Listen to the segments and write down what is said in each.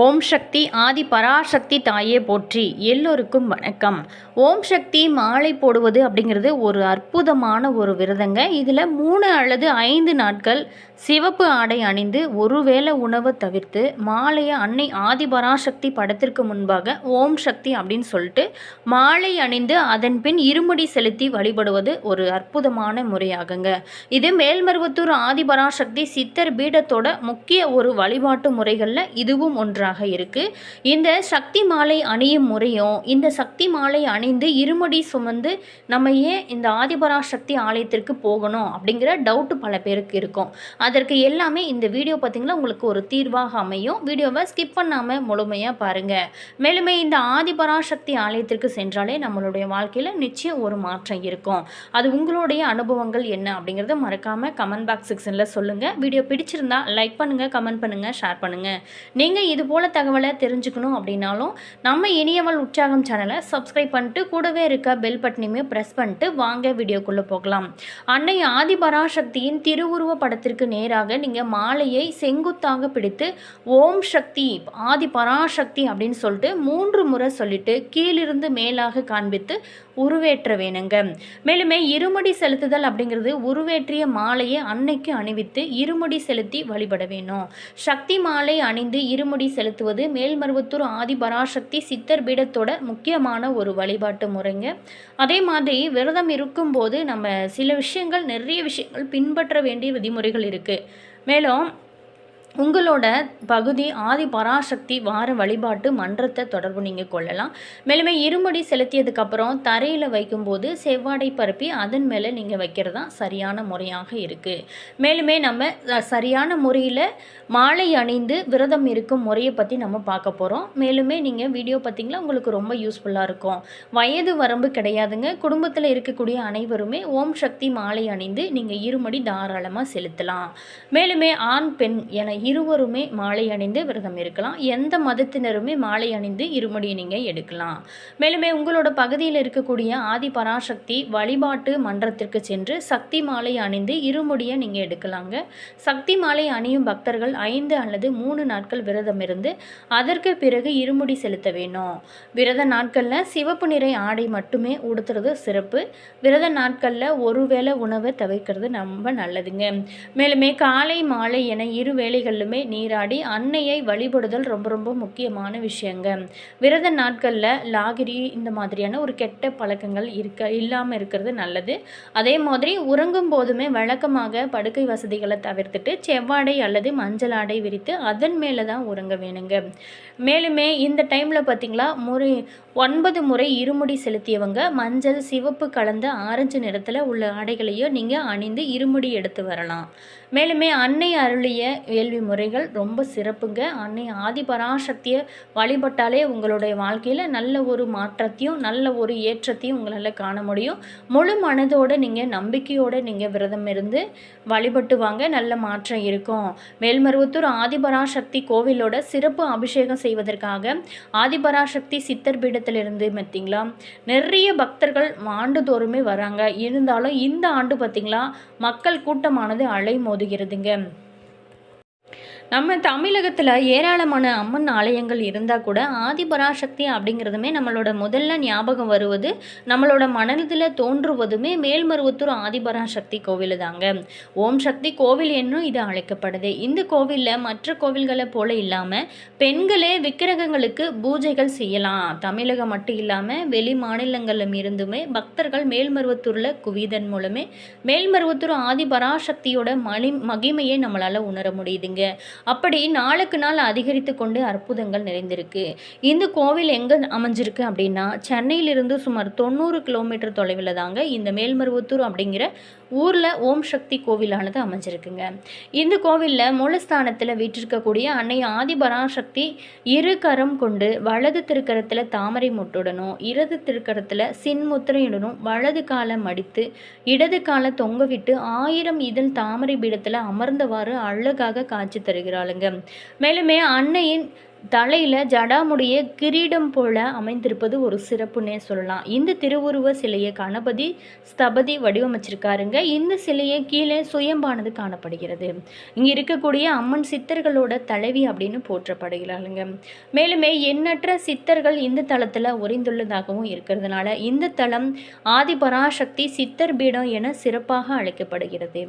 ஓம் சக்தி ஆதி பராசக்தி தாயே போற்றி எல்லோருக்கும் வணக்கம். ஓம் சக்தி மாலை போடுவது அப்படிங்கிறது ஒரு அற்புதமான ஒரு விரதங்க. இதில் மூணு அல்லது ஐந்து நாட்கள் சிவப்பு ஆடை அணிந்து ஒருவேளை உணவை தவிர்த்து மாலையை அன்னை ஆதி பராசக்தி படத்திற்கு முன்பாக ஓம் சக்தி அப்படின்னு சொல்லிட்டு மாலை அணிந்து அதன் பின் இருமுடி செலுத்தி வழிபடுவது ஒரு அற்புதமான முறையாகுங்க. இது மேல்மருவத்தூர் ஆதி பராசக்தி சித்தர் பீடத்தோட முக்கிய ஒரு வழிபாட்டு முறைகளில் இதுவும் ஒன்று. ஒன்றாக இருக்குது இந்த சக்தி மாலை அணியும் முறையும் இந்த சக்தி மாலை அணிந்து இருமுடி சுமந்து நம்ம ஏன் இந்த ஆதிபராசக்தி ஆலயத்திற்கு போகணும் அப்படிங்கிற டவுட்டு பல பேருக்கு இருக்கும். அதற்கு எல்லாமே இந்த வீடியோ பார்த்தீங்கன்னா உங்களுக்கு ஒரு தீர்வாக அமையும். வீடியோவை ஸ்கிப் பண்ணாமல் முழுமையாக பாருங்கள் மேலுமே இந்த ஆதிபராசக்தி ஆலயத்திற்கு சென்றாலே நம்மளுடைய வாழ்க்கையில் நிச்சயம் ஒரு மாற்றம் இருக்கும். அது உங்களுடைய அனுபவங்கள் என்ன அப்படிங்கிறத மறக்காமல் கமெண்ட் பாக்ஸ் செக்ஷனில் சொல்லுங்கள் வீடியோ பிடிச்சிருந்தா லைக் பண்ணுங்கள் கமெண்ட் பண்ணுங்கள் ஷேர் பண்ணுங்கள் நீங்கள் இது போல் தகவலை தெரிஞ்சுக்கணும் அப்படின்னாலும் நம்ம இனியவள் உற்சாகம் சேனலை சப்ஸ்கிரைப் பண்ணிட்டு கூடவே இருக்க பெல் பட்டனையுமே ப்ரெஸ் பண்ணிட்டு வாங்க வீடியோக்குள்ளே போகலாம். அன்னை ஆதிபராசக்தியின் திருவுருவ படத்திற்கு நேராக நீங்கள் மாலையை செங்குத்தாக பிடித்து ஓம் சக்தி ஆதி பராசக்தி அப்படின்னு சொல்லிட்டு மூன்று முறை சொல்லிட்டு கீழிருந்து மேலாக காண்பித்து உருவேற்ற வேணுங்க. மேலுமே இருமுடி செலுத்துதல் அப்படிங்கிறது உருவேற்றிய மாலையை அன்னைக்கு அணிவித்து இருமுடி செலுத்தி வழிபட வேணும். சக்தி மாலை அணிந்து இருமுடி செலுத்துவது மேல்மருவத்தூர் ஆதி பராசக்தி சித்தர் பீடத்தோட முக்கியமான ஒரு வழிபாட்டு முறைங்க. அதே மாதிரி விரதம் இருக்கும்போது நம்ம சில விஷயங்கள் நிறைய விஷயங்கள் பின்பற்ற வேண்டிய விதிமுறைகள் இருக்குது மேலும் உங்களோட பகுதி ஆதி பராசக்தி வார வழிபாட்டு மன்றத்தை தொடர்பு நீங்கள் கொள்ளலாம். மேலுமே இருமடி செலுத்தியதுக்கப்புறம் தரையில் வைக்கும்போது செவ்வாடை பரப்பி அதன் மேலே நீங்கள் வைக்கிறது தான் சரியான முறையாக இருக்குது மேலுமே நம்ம சரியான முறையில் மாலை அணிந்து விரதம் இருக்கும் முறையை பற்றி நம்ம பார்க்க போகிறோம் மேலுமே நீங்கள் வீடியோ பார்த்தீங்களா உங்களுக்கு ரொம்ப யூஸ்ஃபுல்லாக இருக்கும். வயது வரம்பு கிடையாதுங்க. குடும்பத்தில் இருக்கக்கூடிய அனைவருமே ஓம் சக்தி மாலை அணிந்து நீங்கள் இருமடி தாராளமாக செலுத்தலாம். மேலுமே ஆண் பெண் என இருவருமே மாலை அணிந்து விரதம் இருக்கலாம். எந்த மதத்தினருமே மாலை அணிந்து இருமுடியை நீங்கள் எடுக்கலாம். மேலுமே உங்களோட பகுதியில் இருக்கக்கூடிய ஆதி பராசக்தி வழிபாட்டு மன்றத்திற்கு சென்று சக்தி மாலை அணிந்து இருமுடியை நீங்கள் எடுக்கலாங்க. சக்தி மாலை அணியும் பக்தர்கள் ஐந்து அல்லது மூணு நாட்கள் விரதம் இருந்து அதற்கு பிறகு இருமுடி செலுத்த வேணும். விரத நாட்களில் சிவப்பு நிறை ஆடை மட்டுமே உடுத்துறது சிறப்பு. விரத நாட்களில் ஒருவேளை உணவை தவிர்க்கிறது ரொம்ப நல்லதுங்க. மேலுமே காலை மாலை என இரு வேளைகளிலுமே நீராடி அன்னையை வழிபடுதல் ரொம்ப ரொம்ப முக்கியமான விஷயங்க. விரத நாட்களில் லாகிரி இந்த மாதிரியான ஒரு கெட்ட பழக்கங்கள் இருக்க இல்லாமல் இருக்கிறது நல்லது. அதே மாதிரி உறங்கும் போதுமே வழக்கமாக படுக்கை வசதிகளை தவிர்த்துட்டு செவ்வாடை அல்லது மஞ்சள் ஆடை விரித்து அதன் மேலே தான் உறங்க வேணுங்க. மேலுமே இந்த டைமில் பார்த்தீங்களா முறை ஒன்பது முறை இருமுடி செலுத்தியவங்க மஞ்சள் சிவப்பு கலந்த ஆரஞ்சு நிறத்தில் உள்ள ஆடைகளையும் நீங்கள் அணிந்து இருமுடி எடுத்து வரலாம். மேலுமே அன்னை அருளிய வேள்வி முறைகள் ரொம்ப சிறப்புங்க. அன்னை ஆதி பராசக்தியை வழிபட்டாலே உங்களுடைய வாழ்க்கையில் நல்ல ஒரு மாற்றத்தையும் நல்ல ஒரு ஏற்றத்தையும் உங்களால் காண முடியும். முழு மனதோடு நீங்கள் நம்பிக்கையோடு நீங்கள் விரதம் இருந்து வழிபட்டு வாங்க நல்ல மாற்றம் இருக்கும். மேல்மருவத்தூர் ஆதிபராசக்தி கோவிலோட சிறப்பு அபிஷேகம் செய்வதற்காக ஆதிபராசக்தி சித்தர் மாநிலத்திலிருந்து பார்த்தீங்களா? நிறைய பக்தர்கள் ஆண்டுதோறுமே வராங்க. இருந்தாலும் இந்த ஆண்டு பார்த்தீங்களா? மக்கள் கூட்டமானது அலை மோதுகிறதுங்க. நம்ம தமிழகத்தில் ஏராளமான அம்மன் ஆலயங்கள் இருந்தால் கூட ஆதிபராசக்தி அப்படிங்கிறதுமே நம்மளோட முதல்ல ஞாபகம் வருவது நம்மளோட மனதில் தோன்றுவதுமே மேல்மருவத்தூர் ஆதிபராசக்தி கோவில் தாங்க ஓம் சக்தி கோவில் என்னும் இது அழைக்கப்படுது. இந்த கோவிலில் மற்ற கோவில்களை போல இல்லாமல் பெண்களே விக்கிரகங்களுக்கு பூஜைகள் செய்யலாம். தமிழகம் மட்டும் இல்லாமல் வெளி மாநிலங்களிலும் இருந்துமே பக்தர்கள் மேல்மருவத்தூரில் குவிதன் மூலமே மேல்மருவத்தூர் ஆதிபராசக்தியோட மலி மகிமையை நம்மளால் உணர முடியுதுங்க. அப்படி நாளுக்கு நாள் அதிகரித்து கொண்டு அற்புதங்கள் நிறைந்திருக்கு. இந்த கோவில் எங்கே அமைஞ்சிருக்கு அப்படின்னா சென்னையிலிருந்து சுமார் தொண்ணூறு கிலோமீட்டர் தொலைவில் தாங்க இந்த மேல்மருவத்தூர் அப்படிங்கிற ஊரில் ஓம் சக்தி கோவிலானது அமைஞ்சிருக்குங்க. இந்த கோவிலில் மூலஸ்தானத்தில் வீற்றிருக்கக்கூடிய அன்னை ஆதிபராசக்தி இரு கரம் கொண்டு வலது திருக்கரத்தில் தாமரை முட்டுடனும் இடது திருக்கரத்தில் சின்முத்திரையுடனும் வலது காலை மடித்து இடது காலை தொங்க விட்டு ஆயிரம் இதழ் தாமரை பீடத்தில் அமர்ந்தவாறு அழகாக காட்சி தருகிறாளுங்க மேலுமே அன்னையின் தலையில் ஜடாமுடிய கிரீடம் போல அமைந்திருப்பது ஒரு சிறப்புன்னே சொல்லலாம். இந்த திருவுருவ சிலையை கணபதி ஸ்தபதி வடிவமைச்சிருக்காருங்க. இந்த சிலையை கீழே சுயம்பானது காணப்படுகிறது. இங்கே இருக்கக்கூடிய அம்மன் சித்தர்களோட தலைவி அப்படின்னு போற்றப்படுகிறாளுங்க. மேலுமே எண்ணற்ற சித்தர்கள் இந்த தளத்தில் உறைந்துள்ளதாகவும் இருக்கிறதுனால இந்த தளம் ஆதிபராசக்தி சித்தர் பீடம் என சிறப்பாக அழைக்கப்படுகிறது.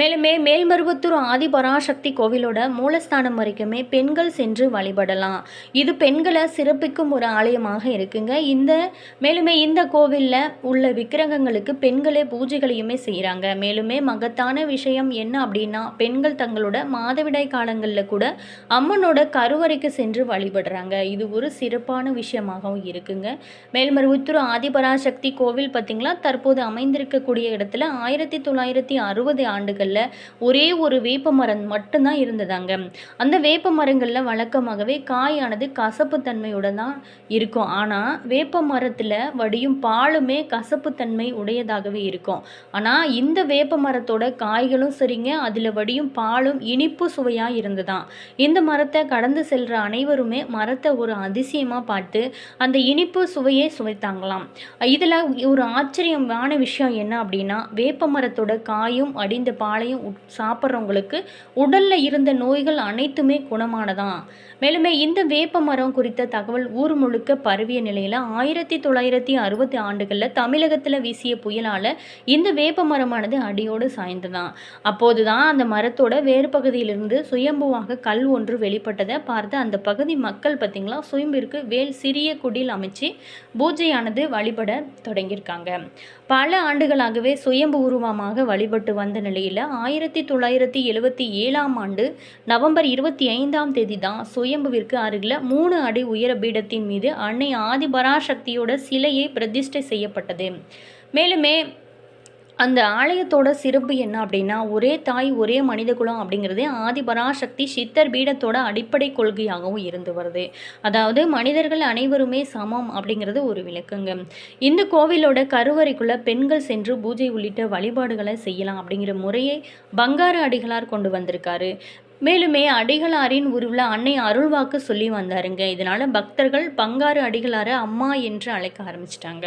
மேலுமே மேல்மருவத்தூர் ஆதிபராசக்தி கோவிலோட மூலஸ்தானம் வரைக்குமே பெண்கள் சென்று வழிபடலாம். இது பெண்களை சிறப்பிக்கும் ஒரு ஆலயமாக இருக்குங்க. இந்த மேலுமே இந்த கோவிலில் உள்ள விக்கிரகங்களுக்கு பெண்களே பூஜைகளையுமே செய்கிறாங்க மேலுமே மகத்தான விஷயம் என்ன அப்படின்னா பெண்கள் தங்களோட மாதவிடாய் காலங்களில் கூட அம்மனோட கருவறைக்கு சென்று வழிபடுறாங்க. இது ஒரு சிறப்பான விஷயமாகவும் இருக்குங்க. மேல்மருவத்தூர் ஆதிபராசக்தி கோவில் பார்த்திங்களா தற்போது அமைந்திருக்கக்கூடிய இடத்துல ஆயிரத்தி தொள்ளாயிரத்தி அறுபது ஆண்டுகள் மரங்களில் ஒரே ஒரு வேப்ப மரம் மட்டும்தான் இருந்ததாங்க. அந்த வேப்ப மரங்களில் வழக்கமாகவே காயானது கசப்பு தான் இருக்கும். ஆனால் வேப்ப மரத்தில் வடியும் பாலுமே கசப்பு தன்மை உடையதாகவே இருக்கும். ஆனால் இந்த வேப்ப மரத்தோட காய்களும் சரிங்க அதில் வடியும் பாலும் இனிப்பு சுவையாக இருந்ததான் இந்த மரத்தை கடந்து செல்கிற அனைவருமே மரத்தை ஒரு அதிசயமாக பார்த்து அந்த இனிப்பு சுவையே சுவைத்தாங்களாம். இதில் ஒரு ஆச்சரியமான விஷயம் என்ன அப்படின்னா வேப்ப மரத்தோட காயும் அடிந்த பால் பாலையும் சாப்பிட்றவங்களுக்கு உடலில் இருந்த நோய்கள் அனைத்துமே குணமானதான் மேலுமே இந்த வேப்ப மரம் குறித்த தகவல் ஊர் முழுக்க பரவிய நிலையில் ஆயிரத்தி தொள்ளாயிரத்தி அறுபத்தி ஆண்டுகளில் தமிழகத்தில் வீசிய புயலால் இந்த வேப்ப மரமானது அடியோடு சாய்ந்ததான் அப்போது தான் அந்த மரத்தோட வேறு பகுதியிலிருந்து சுயம்புவாக கல் ஒன்று வெளிப்பட்டதை பார்த்து அந்த பகுதி மக்கள் பார்த்திங்களா சுயம்பிற்கு வேல் சிறிய குடில் அமைச்சு பூஜையானது வழிபட தொடங்கியிருக்காங்க. பல ஆண்டுகளாகவே சுயம்பு உருவமாக வழிபட்டு வந்த நிலையில் ஆயிரத்தி தொள்ளாயிரத்தி எழுபத்தி ஏழாம் ஆண்டு நவம்பர் இருபத்தி ஐந்தாம் தேதி தான் சுயம்புவிற்கு அருகில் மூணு அடி உயர பீடத்தின் மீது அன்னை ஆதிபராசக்தியோட சிலையை பிரதிஷ்டை செய்யப்பட்டது. மேலுமே அந்த ஆலயத்தோட சிறப்பு என்ன அப்படின்னா ஒரே தாய் ஒரே மனித குலம் அப்படிங்கிறதே ஆதிபராசக்தி சித்தர் பீடத்தோட அடிப்படை கொள்கையாகவும் இருந்து வருது. அதாவது மனிதர்கள் அனைவருமே சமம் அப்படிங்கிறது ஒரு விளக்குங்க. இந்த கோவிலோட கருவறைக்குள்ள பெண்கள் சென்று பூஜை உள்ளிட்ட வழிபாடுகளை செய்யலாம் அப்படிங்கிற முறையை பங்கார அடிகளார் கொண்டு வந்திருக்காரு. மேலுமே அடிகளாரின் உருவில் அன்னை அருள்வாக்கு சொல்லி வந்தாருங்க. இதனால் பக்தர்கள் பங்காறு அடிகளாரை அம்மா என்று அழைக்க ஆரம்பிச்சிட்டாங்க.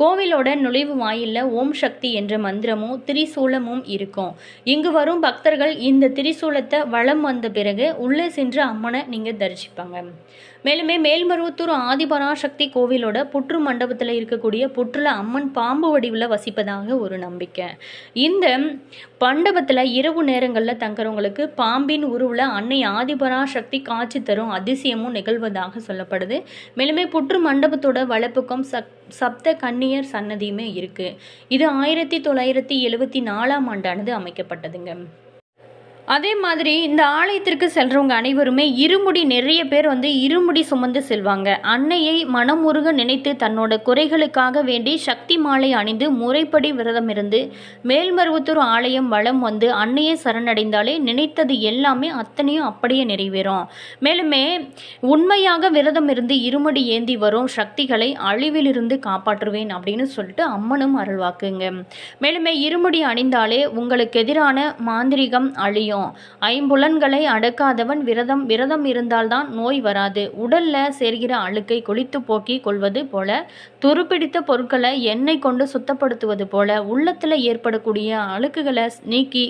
கோவிலோட நுழைவு வாயிலில் ஓம் சக்தி என்ற மந்திரமும் திரிசூலமும் இருக்கும். இங்கு வரும் பக்தர்கள் இந்த திரிசூலத்தை வளம் வந்த பிறகு உள்ளே சென்று அம்மனை நீங்கள் தரிசிப்பாங்க. மேலுமே மேல்மருவத்தூர் ஆதிபராசக்தி கோவிலோட புற்று மண்டபத்தில் இருக்கக்கூடிய புற்றுல அம்மன் பாம்பு வடிவில் வசிப்பதாக ஒரு நம்பிக்கை. இந்த மண்டபத்தில் இரவு நேரங்களில் தங்குறவங்களுக்கு பாம்பின் உருவில் அன்னை ஆதிபராசக்தி காட்சி தரும் அதிசயமும் நிகழ்வதாக சொல்லப்படுது. மேலுமே புற்று மண்டபத்தோட வளப்புக்கும் சக் சப்த கன்னியர் சன்னதியுமே இருக்குது இது ஆயிரத்தி தொள்ளாயிரத்தி எழுபத்தி நாலாம் ஆண்டானது அமைக்கப்பட்டதுங்க. அதே மாதிரி இந்த ஆலயத்திற்கு செல்றவங்க அனைவருமே இருமுடி நிறைய பேர் வந்து இருமுடி சுமந்து செல்வாங்க. அன்னையை மனமுருக நினைத்து தன்னோட குறைகளுக்காக வேண்டி சக்தி மாலை அணிந்து முறைப்படி விரதம் இருந்து மேல்மருவத்தூர் ஆலயம் வளம் வந்து அன்னையை சரணடைந்தாலே நினைத்தது எல்லாமே அத்தனையும் அப்படியே நிறைவேறும். மேலுமே உண்மையாக விரதம் இருந்து இருமுடி ஏந்தி வரும் சக்திகளை அழிவிலிருந்து காப்பாற்றுவேன் அப்படின்னு சொல்லிட்டு அம்மனும் அருள்வாக்குங்க. மேலுமே இருமுடி அணிந்தாலே உங்களுக்கு எதிரான மாந்திரிகம் அழியும். முடியும் ஐம்புலன்களை அடக்காதவன் விரதம் விரதம் இருந்தால்தான் நோய் வராது. உடல்ல சேர்கிற அழுக்கை குளித்து போக்கி கொள்வது போல துருப்பிடித்த பொருட்களை எண்ணெய் கொண்டு சுத்தப்படுத்துவது போல உள்ளத்தில் ஏற்படக்கூடிய அழுக்குகளை நீக்கி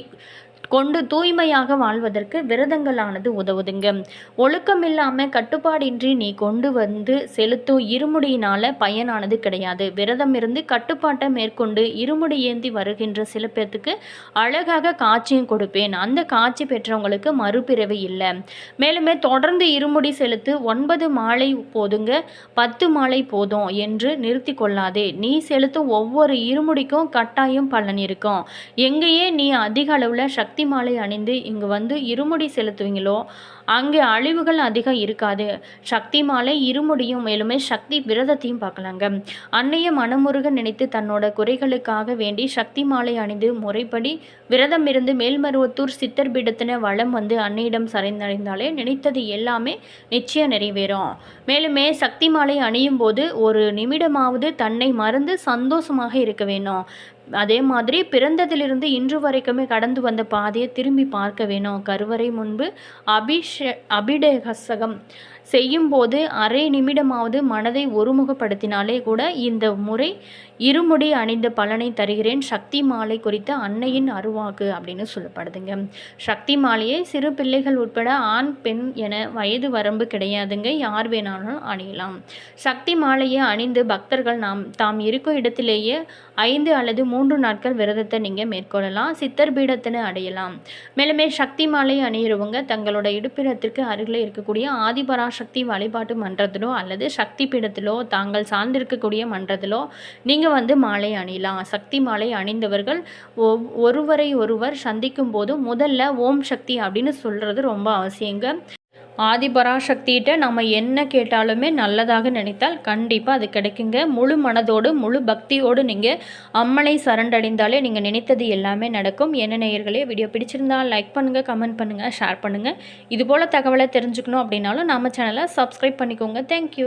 கொண்டு தூய்மையாக வாழ்வதற்கு விரதங்களானது உதவுதுங்க. ஒழுக்கம் இல்லாமல் கட்டுப்பாடின்றி நீ கொண்டு வந்து செலுத்தும் இருமுடியினால பயனானது கிடையாது. விரதம் இருந்து கட்டுப்பாட்டை மேற்கொண்டு இருமுடி ஏந்தி வருகின்ற சில பேர்த்துக்கு அழகாக காட்சியும் கொடுப்பேன். அந்த காட்சி பெற்றவங்களுக்கு மறுபிறவி இல்லை. மேலுமே தொடர்ந்து இருமுடி செலுத்து ஒன்பது மாலை போதுங்க. பத்து மாலை போதும் என்று நிறுத்தி கொள்ளாதே. நீ செலுத்தும் ஒவ்வொரு இருமுடிக்கும் கட்டாயம் பலன் இருக்கும். எங்கேயே நீ அதிக அளவில் சக்தி சக்தி மாலை அணிந்து இங்கு வந்து இருமுடி செலுத்துவீங்களோ அங்கே அழிவுகள் அதிகம் இருக்காது. சக்தி மாலை இருமுடியும் மேலுமே சக்தி விரதத்தையும் பார்க்கலாங்க. அன்னைய மனமுருக நினைத்து தன்னோட குறைகளுக்காக வேண்டி சக்தி மாலை அணிந்து முறைப்படி விரதம் இருந்து மேல்மருவத்தூர் சித்தர் பீடத்தின வளம் வந்து அன்னையிடம் சரைந்தடைந்தாலே நினைத்தது எல்லாமே நிச்சயம் நிறைவேறும். மேலுமே சக்தி மாலை அணியும் போது ஒரு நிமிடமாவது தன்னை மறந்து சந்தோஷமாக இருக்க வேணும் அதே மாதிரி பிறந்ததிலிருந்து இன்று வரைக்குமே கடந்து வந்த பாதையை திரும்பி பார்க்க வேணும். கருவறை முன்பு அபிஷ அபிடேகசகம். செய்யும்போது அரை நிமிடமாவது மனதை ஒருமுகப்படுத்தினாலே கூட இந்த முறை இருமுடி அணிந்த பலனை தருகிறேன். சக்தி மாலை குறித்த அன்னையின் அருவாக்கு அப்படின்னு சொல்லப்படுதுங்க. சக்தி மாலையை சிறு பிள்ளைகள் உட்பட ஆண் பெண் என வயது வரம்பு கிடையாதுங்க. யார் வேணாலும் அணியலாம். சக்தி மாலையை அணிந்து பக்தர்கள் நாம் தாம் இருக்கும் இடத்திலேயே ஐந்து அல்லது மூன்று நாட்கள் விரதத்தை நீங்கள் மேற்கொள்ளலாம். சித்தர் பீடத்தினை அடையலாம். மேலுமே சக்தி மாலை அணியிறவங்க தங்களோட இடுப்பிடத்திற்கு அருகில் இருக்கக்கூடிய சக்தி வழிபாட்டு மன்றத்திலோ அல்லது சக்தி பீடத்திலோ தாங்கள் சார்ந்திருக்கக்கூடிய மன்றத்திலோ நீங்கள் வந்து மாலை அணியலாம். சக்தி மாலை அணிந்தவர்கள் ஒ ஒருவரை ஒருவர் சந்திக்கும் போது முதல்ல ஓம் சக்தி அப்படின்னு சொல்கிறது ரொம்ப அவசியங்க. ஆதிபராசக்திகிட்ட நம்ம என்ன கேட்டாலுமே நல்லதாக நினைத்தால் கண்டிப்பாக அது கிடைக்குங்க. முழு மனதோடு முழு பக்தியோடு நீங்கள் அம்மனை சரண்டடைந்தாலே நீங்கள் நினைத்தது எல்லாமே நடக்கும். என்ன நேயர்களே வீடியோ பிடிச்சிருந்தால் லைக் பண்ணுங்கள் கமெண்ட் பண்ணுங்கள் ஷேர் பண்ணுங்கள் இதுபோல் தகவலை தெரிஞ்சுக்கணும் அப்படின்னாலும் நம்ம சேனலை சப்ஸ்கிரைப் பண்ணிக்கோங்க. தேங்க்யூ